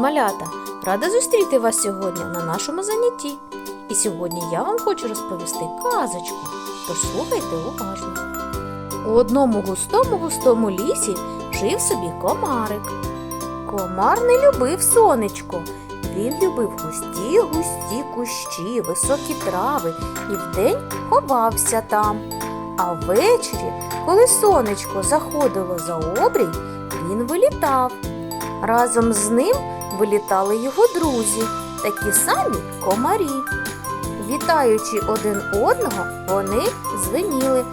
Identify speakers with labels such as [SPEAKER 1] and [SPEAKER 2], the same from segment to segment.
[SPEAKER 1] малята! Рада зустріти вас сьогодні на нашому занятті. І сьогодні я вам хочу розповісти казочку. Тож слухайте уважно. У одному густому густому лісі жив собі комарик. Комар не любив сонечко. Він любив густі густі кущі, високі трави і вдень ховався там. А ввечері, коли сонечко заходило за обрій, він вилітав. Разом з ним вилітали його друзі, такі самі комарі. Вітаючи один одного, вони звеніли.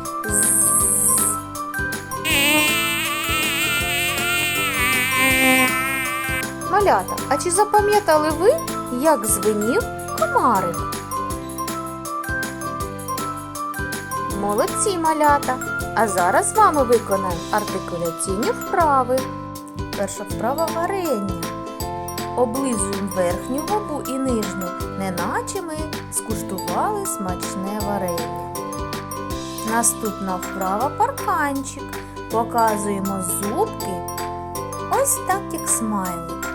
[SPEAKER 1] Малята, а чи запам'ятали ви, як звенів комарик? Молодці малята! А зараз з вами виконаємо артикуляційні вправи. Перша вправа варення. Облизуємо верхню губу і нижню, неначе ми скуштували смачне варення. Наступна вправа парканчик. Показуємо зубки ось так, як смайлик.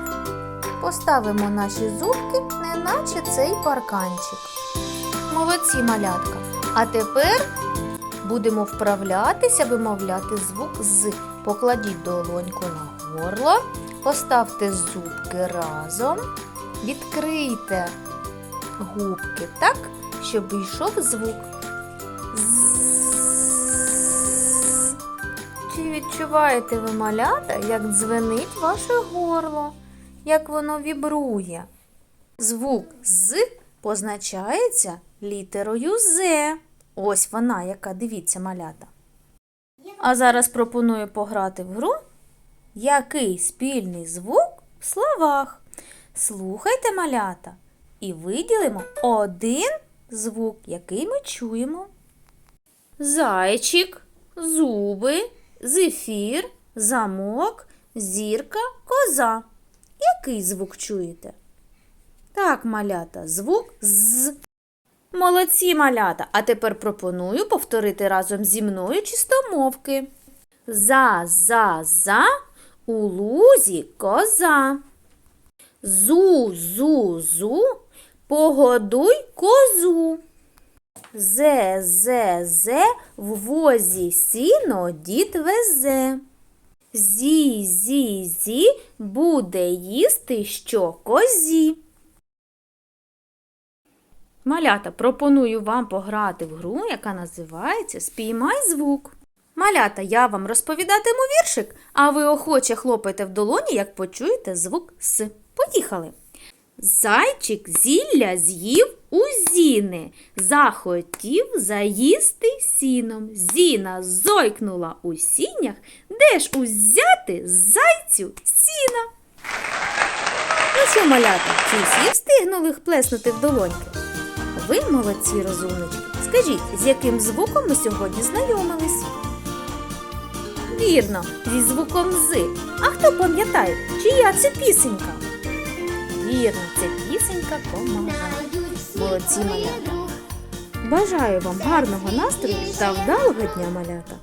[SPEAKER 1] Поставимо наші зубки, неначе цей парканчик. Молодці малятка. А тепер будемо вправлятися вимовляти звук з. Покладіть долоньку на горло, поставте зубки разом, відкрийте губки так, щоб йшов звук. Чи відчуваєте ви малята, як дзвенить ваше горло, як воно вібрує? Звук з позначається літерою З. Ось вона, яка дивіться малята. А зараз пропоную пограти в гру. Який спільний звук в словах? Слухайте малята і виділимо один звук, який ми чуємо. Зайчик, зуби, зефір, замок, зірка, коза. Який звук чуєте? Так, малята, звук з. Молодці малята. А тепер пропоную повторити разом зі мною чистомовки. За, за, за, у лузі коза. Зу, зу, зу, погодуй козу. Зе, зе, зе, в возі сіно дід везе. Зі, зі, зі, буде їсти що козі. Малята, пропоную вам пограти в гру, яка називається Спіймай звук. Малята, я вам розповідатиму віршик, а ви охоче хлопайте в долоні, як почуєте звук С. Поїхали. Зайчик зілля з'їв у зіни, захотів заїсти сіном. Зіна зойкнула у сінях, де ж узяти зайцю сіна? Ну що, малята, чи всі встигнули плеснути в долоньки? Ви молодці розумнички. Скажіть, з яким звуком ми сьогодні знайомились? Вірно, зі звуком з. А хто пам'ятає, чия це пісенька? Вірно, це пісенька комара. Молодці малята. Бажаю вам гарного настрою та вдалого дня малята.